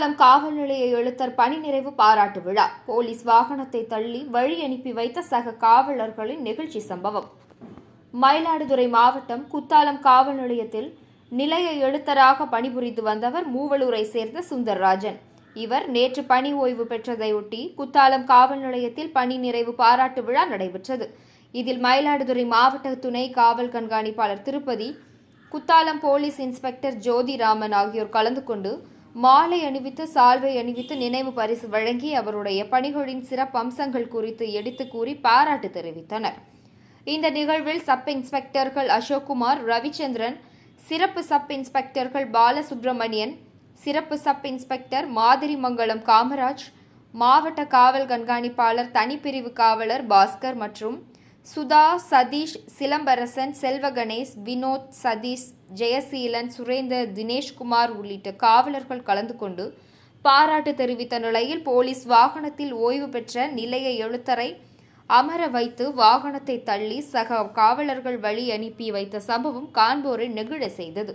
குற்றாலம் காவல் நிலைய எழுத்தர் பணி நிறைவு பாராட்டு விழா. போலீஸ் வாகனத்தை தள்ளி வழி அனுப்பி வைத்த சக காவலர்களின் நிகழ்ச்சி சம்பவம். மயிலாடுதுறை மாவட்டம் குத்தாலம் காவல் நிலையத்தில் நிலைய எழுத்தராக பணிபுரிந்து வந்தவர் மூவலூரை சேர்ந்த சுந்தர்ராஜன். இவர் நேற்று பணி ஓய்வு பெற்றதையொட்டி குத்தாலம் காவல் நிலையத்தில் பணி நிறைவு பாராட்டு விழா நடைபெற்றது. இதில் மயிலாடுதுறை மாவட்ட துணை காவல் கண்காணிப்பாளர் திருப்பதி குத்தாலம் போலீஸ் இன்ஸ்பெக்டர் ஜோதிராமன் ஆகியோர் கலந்து கொண்டு மாலை அணிவித்து சால்வை அணிவித்து நினைவு பரிசு வழங்கி அவருடைய பணிகளின் சிறப்பு அம்சங்கள் குறித்து எடுத்துக் கூறி பாராட்டு தெரிவித்தனர். இந்த நிகழ்வில் சப் இன்ஸ்பெக்டர்கள் அசோக்குமார் ரவிச்சந்திரன் சிறப்பு சப் இன்ஸ்பெக்டர்கள் பாலசுப்ரமணியன் சிறப்பு சப் இன்ஸ்பெக்டர் மாதிரிமங்கலம் காமராஜ் மாவட்ட காவல் கண்காணிப்பாளர் தனிப்பிரிவு காவலர் பாஸ்கர் மற்றும் சுதா சதீஷ் சிலம்பரசன் செல்வகணேஷ் வினோத் சதீஷ் ஜெயசீலன் சுரேந்தர் தினேஷ்குமார் உள்ளிட்ட காவலர்கள் கலந்து கொண்டு பாராட்டு தெரிவித்த நிலையில் போலீஸ் வாகனத்தில் ஓய்வு பெற்ற நிலைய எழுத்தரை அமர வைத்து வாகனத்தை தள்ளி சக காவலர்கள் வழி அனுப்பி வைத்த சம்பவம் காண்போரை நெகிழ செய்தது.